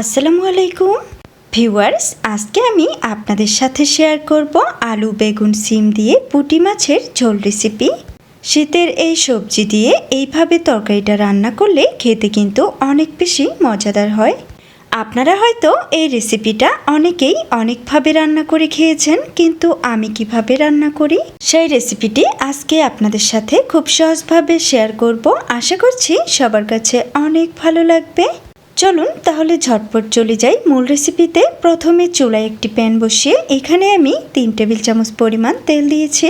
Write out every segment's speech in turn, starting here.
আসসালামু আলাইকুম। ভিউয়ার্স, আজকে আমি আপনাদের সাথে শেয়ার করব আলু বেগুন সিম দিয়ে পুঁটি মাছের ঝোল রেসিপি। শীতের এই সবজি দিয়ে এইভাবে তরকারিটা রান্না করলে খেতে কিন্তু অনেক বেশি মজাদার হয়। আপনারা হয়তো এই রেসিপিটা অনেকেই অনেকভাবে রান্না করে খেয়েছেন, কিন্তু আমি কীভাবে রান্না করি সেই রেসিপিটি আজকে আপনাদের সাথে খুব সহজভাবে শেয়ার করব। আশা করছি সবার কাছে অনেক ভালো লাগবে। চলুন তাহলে ঝটপট চলে যাই মূল রেসিপিতে প্রথমে চুলায় একটি প্যান বসিয়ে এখানে আমি তিন টেবিল চামচ পরিমাণ তেল দিয়েছি।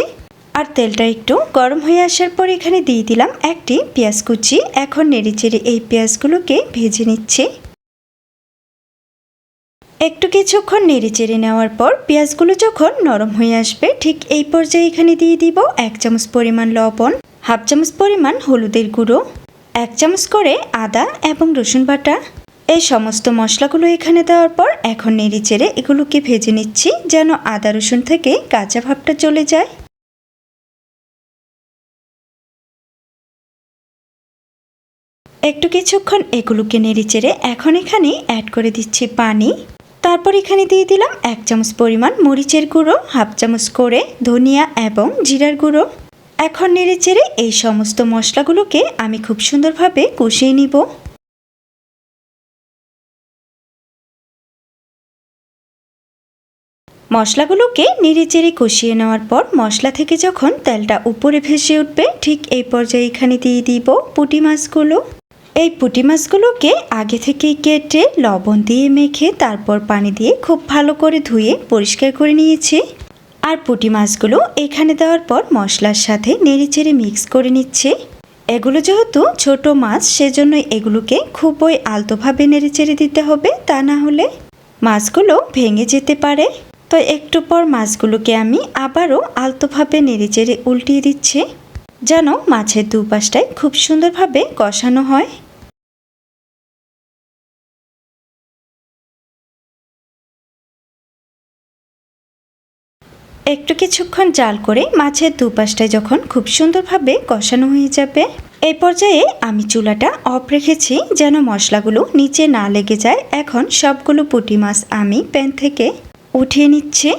আর তেলটা একটু গরম হয়ে আসার পর এখানে দিয়ে দিলাম একটি পেঁয়াজ কুচি। এখন নেড়েচেড়ে এই পেঁয়াজগুলোকে ভেজে নিচ্ছি। একটু কিছুক্ষণ নেড়ে চেড়ে নেওয়ার পর পেঁয়াজগুলো যখন নরম হয়ে আসবে, ঠিক এই পর্যায়ে এখানে দিয়ে দিব এক চামচ পরিমাণ লবণ, হাফ চামচ পরিমাণ হলুদের গুঁড়ো, এক চামচ করে আদা এবং রসুন বাটা। এই সমস্ত মশলাগুলো এখানে দেওয়ার পর এখন নেড়ে চেড়ে এগুলোকে ভেজে নিচ্ছি যেন আদা, রসুন থেকে কাঁচা ভাবটা চলে যায়। একটু কিছুক্ষণ এগুলোকে নেড়ে চেড়ে এখন এখানে অ্যাড করে দিচ্ছি পানি। তারপর এখানে দিয়ে দিলাম এক চামচ পরিমাণ মরিচের গুঁড়ো, হাফ চামচ করে ধনিয়া এবং জিরার গুঁড়ো। এখন নেড়ে চেড়ে এই সমস্ত মশলাগুলোকে আমি খুব সুন্দরভাবে কষিয়ে নিব। মশলাগুলোকে নেড়ে চেড়ে কষিয়ে নেওয়ার পর মশলা থেকে যখন তেলটা উপরে ভেসে উঠবে, ঠিক এই পর্যায়ে এখানে দিয়ে দিব পুঁটি মাছগুলো। এই পুঁটি মাছগুলোকে আগে থেকেই কেটে লবণ দিয়ে মেখে তারপর পানি দিয়ে খুব ভালো করে ধুয়ে পরিষ্কার করে নিয়েছি। আর পুঁটি মাছগুলো এখানে দেওয়ার পর মশলার সাথে নেড়ে চেড়ে মিক্স করে নিচ্ছে। এগুলো যেহেতু ছোট মাছ সেজন্য এগুলোকে খুবই আলতোভাবে নেড়ে চেড়ে দিতে হবে, তা না হলে মাছগুলো ভেঙে যেতে পারে। তো একটু পর মাছগুলোকে আমি আবারও আলতোভাবে নেড়ে চেড়ে উল্টিয়ে দিচ্ছি, যেন মাছের দুপাশটায় খুব সুন্দরভাবে কষানো হয়। একটু কিছুক্ষণ জাল করে মাছের দুপাশটায় যখন খুব সুন্দরভাবে কষানো হয়ে যাবে এই পর্যায়ে আমি চুলাটা অফ রেখেছি যেন মশলাগুলো নিচে না লেগে যায়। এখন সবগুলো পুঁটি মাছ আমি প্যান থেকে উঠিয়ে নিচ্ছি।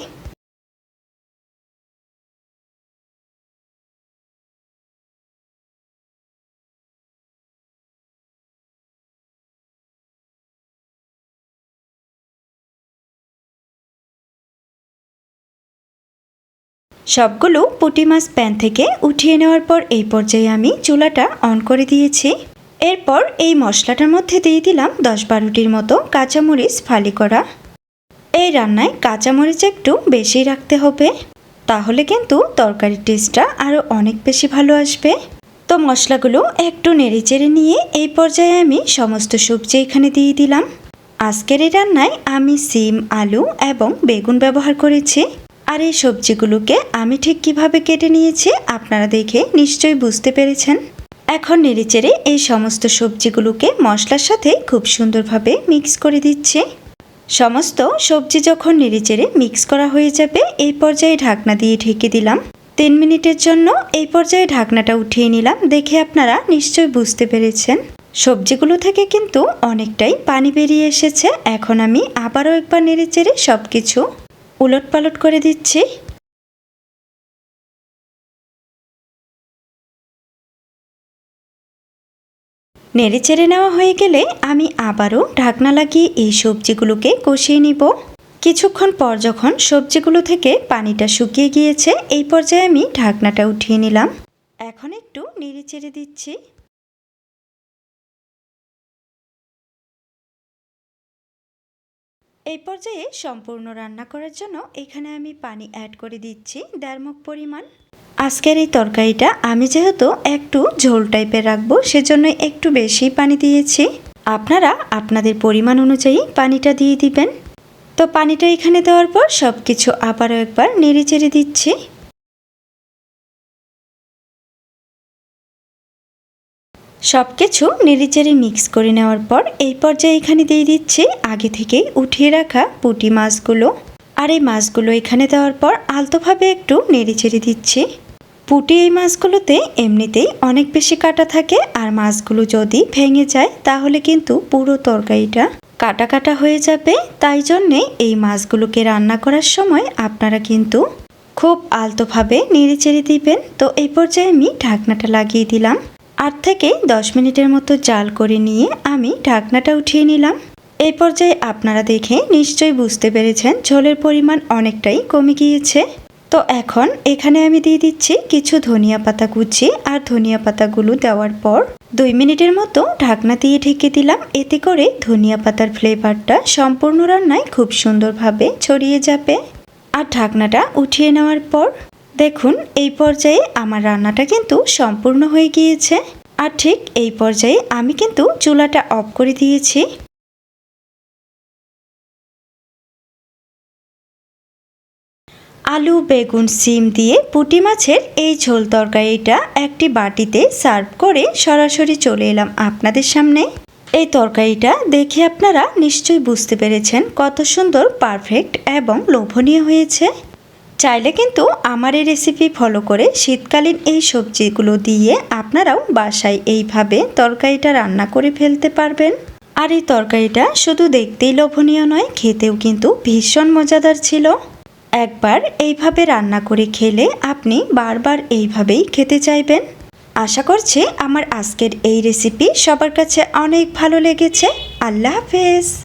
সবগুলো পুঁটি মাছ প্যান থেকে উঠিয়ে নেওয়ার পর এই পর্যায়ে আমি চুলাটা অন করে দিয়েছি। এরপর এই মশলাটার মধ্যে দিয়ে দিলাম দশ বারোটির মতো কাঁচামরিচ ফালি করা। এই রান্নায় কাঁচামরিচ একটু বেশি রাখতে হবে। তাহলে কিন্তু তরকারির টেস্টটা আরও অনেক বেশি ভালো আসবে। তো মশলাগুলো একটু নেড়ে চেড়ে নিয়ে এই পর্যায়ে আমি সমস্ত সবজি এখানে দিয়ে দিলাম। আজকের এই রান্নায় আমি সিম, আলু এবং বেগুন ব্যবহার করেছি। আর এই সবজিগুলোকে আমি ঠিক কীভাবে কেটে নিয়েছি আপনারা দেখে নিশ্চয়ই বুঝতে পেরেছেন। এখন নেড়েচেড়ে এই সমস্ত সবজিগুলোকে মশলার সাথে খুব সুন্দরভাবে মিক্স করে দিচ্ছি। সমস্ত সবজি যখন নেড়েচেড়ে মিক্স করা হয়ে যাবে, এই পর্যায়ে ঢাকনা দিয়ে ঢেকে দিলাম। তিন মিনিটের জন্য এই পর্যায়ে ঢাকনাটা উঠিয়ে নিলাম। দেখে আপনারা নিশ্চয় বুঝতে পেরেছেন। সবজিগুলো থেকে কিন্তু অনেকটাই পানি বেরিয়ে এসেছে। এখন আমি আবারও একবার নেড়েচেড়ে সব কিছু উলট পালট করে দিচ্ছি। নেড়ে চেড়ে নেওয়া হয়ে গেলে আমি আবারও ঢাকনা লাগিয়ে এই সবজিগুলোকে কষিয়ে নিব। কিছুক্ষণ পর যখন সবজিগুলো থেকে পানিটা শুকিয়ে গিয়েছে, এই পর্যায়ে আমি ঢাকনাটা উঠিয়ে নিলাম। এখন একটু নেড়ে চেড়ে দিচ্ছি। এই পর্যায়ে সম্পূর্ণ রান্না করার জন্য এখানে আমি পানি অ্যাড করে দিচ্ছি দেড় মুখ পরিমাণ। আজকের এই তরকারিটা আমি যেহেতু একটু ঝোল টাইপের রাখব সেজন্য একটু বেশি পানি দিয়েছি। আপনারা আপনাদের পরিমাণ অনুযায়ী পানিটা দিয়ে দিবেন। তো পানিটা এখানে দেওয়ার পর সব কিছু আবারও একবার নেড়ে দিচ্ছি। সব কিছু নেড়েচেড়ে মিক্স করে নেওয়ার পর এই পর্যায়ে এখানে দিয়ে দিচ্ছি আগে থেকেই উঠিয়ে রাখা পুঁটি মাছগুলো। আর এই মাছগুলো এখানে দেওয়ার পর আলতোভাবে একটু নেড়েচেড়ে দিচ্ছি। পুঁটি এই মাছগুলোতে এমনিতেই অনেক বেশি কাটা থাকে, আর মাছগুলো যদি ভেঙে যায়, তাহলে কিন্তু পুরো তরকারিটা কাটা কাটা হয়ে যাবে। তাই জন্যে এই মাছগুলোকে রান্না করার সময় আপনারা কিন্তু খুব আলতোভাবে নেড়ে চেড়ে দিবেন। তো এই পর্যায়ে আমি ঢাকনাটা লাগিয়ে দিলাম। আট থেকে দশ মিনিটের মতো জাল করে নিয়ে আমি ঢাকনাটা উঠিয়ে নিলাম। এই পর্যায়ে আপনারা দেখে নিশ্চয়ই বুঝতে পেরেছেন, ঝোলের পরিমাণ অনেকটাই কমে গিয়েছে। তো এখন এখানে আমি দিয়ে দিচ্ছি কিছু ধনিয়া পাতা কুচি আর ধনিয়া পাতাগুলো দেওয়ার পর দুই মিনিটের মতো ঢাকনা দিয়ে ঢেকে দিলাম। এতে করে ধনিয়া পাতার ফ্লেভারটা সম্পূর্ণ রান্নায় খুব সুন্দরভাবে ছড়িয়ে যাবে। আর ঢাকনাটা উঠিয়ে নেওয়ার পর দেখুন, এই পর্যায়ে আমার রান্নাটা কিন্তু সম্পূর্ণ হয়ে গিয়েছে। আর ঠিক এই পর্যায়ে আমি কিন্তু চুলাটা অফ করে দিয়েছি। আলু, বেগুন, সিম দিয়ে পুঁটি মাছের এই ঝোল তরকারিটা একটি বাটিতে সার্ভ করে সরাসরি চলে এলাম আপনাদের সামনে। এই তরকারিটা দেখে আপনারা নিশ্চয়ই বুঝতে পেরেছেন কত সুন্দর, পারফেক্ট এবং লোভনীয় হয়েছে। চাইলে কিন্তু আমার এই রেসিপি ফলো করে শীতকালীন এই সবজিগুলো দিয়ে আপনারাও বাসায় এইভাবে তরকারিটা রান্না করে ফেলতে পারবেন। আর এই তরকারিটা শুধু দেখতেই লোভনীয় নয়, খেতেও কিন্তু ভীষণ মজাদার ছিল। একবার এইভাবে রান্না করে খেলে আপনি বারবার এইভাবেই খেতে চাইবেন? আশা করছি আমার আজকের এই রেসিপি সবার কাছে অনেক ভালো লেগেছে। আল্লাহ হাফেজ।